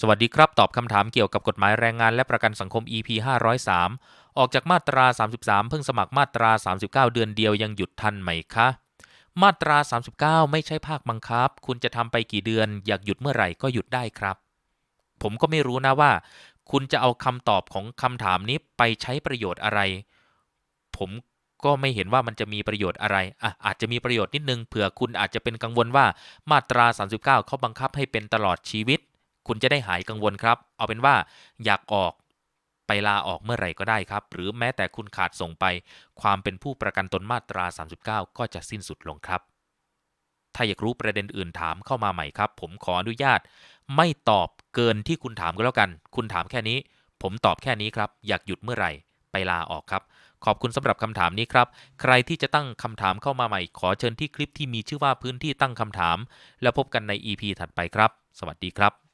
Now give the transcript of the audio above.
สวัสดีครับ ตอบคำถามเกี่ยวกับกฎหมายแรงงานและประกันสังคม EP 503 ออกจากมาตรา 33 เพิ่งสมัครมาตรา 39 เดือนเดียวยังหยุดทันไหมคะ มาตรา 39 ไม่ใช่ภาคบังคับ คุณจะทำไปกี่เดือน อยากหยุดเมื่อไหร่ก็หยุดได้ครับ ผมก็ไม่รู้นะว่า คุณจะเอาคำตอบของคำถามนี้ไปใช้ประโยชน์อะไร ผมก็ไม่เห็นว่ามันจะมีประโยชน์อะไรอะอาจจะมีประโยชน์นิดนึงเผื่อคุณอาจจะเป็นกังวลว่ามาตรา 39 เขาบังคับให้เป็นตลอดชีวิต คุณจะได้หายกังวลครับ เอาเป็นว่าอยากออกไปลาออกเมื่อไหร่ก็ได้ครับ หรือแม้แต่คุณขาดส่งไป ความเป็นผู้ประกันตนมาตรา 39 ก็จะสิ้นสุดลงครับ ถ้าอยากรู้ประเด็นอื่นถามเข้ามาใหม่ครับ ผมขออนุญาต ไม่ตอบเกินที่คุณถามก็แล้วกัน คุณถามแค่นี้ ผมตอบแค่นี้ครับ อยากหยุดเมื่อไหร่ ไปลาออกครับ ขอบคุณสำหรับคำถามนี้ครับ ใครที่จะตั้งคำถามเข้ามาใหม่ ขอเชิญที่คลิปที่มีชื่อว่าพื้นที่ตั้งคำถาม แล้วพบกันใน EP ถัดไปครับ สวัสดีครับ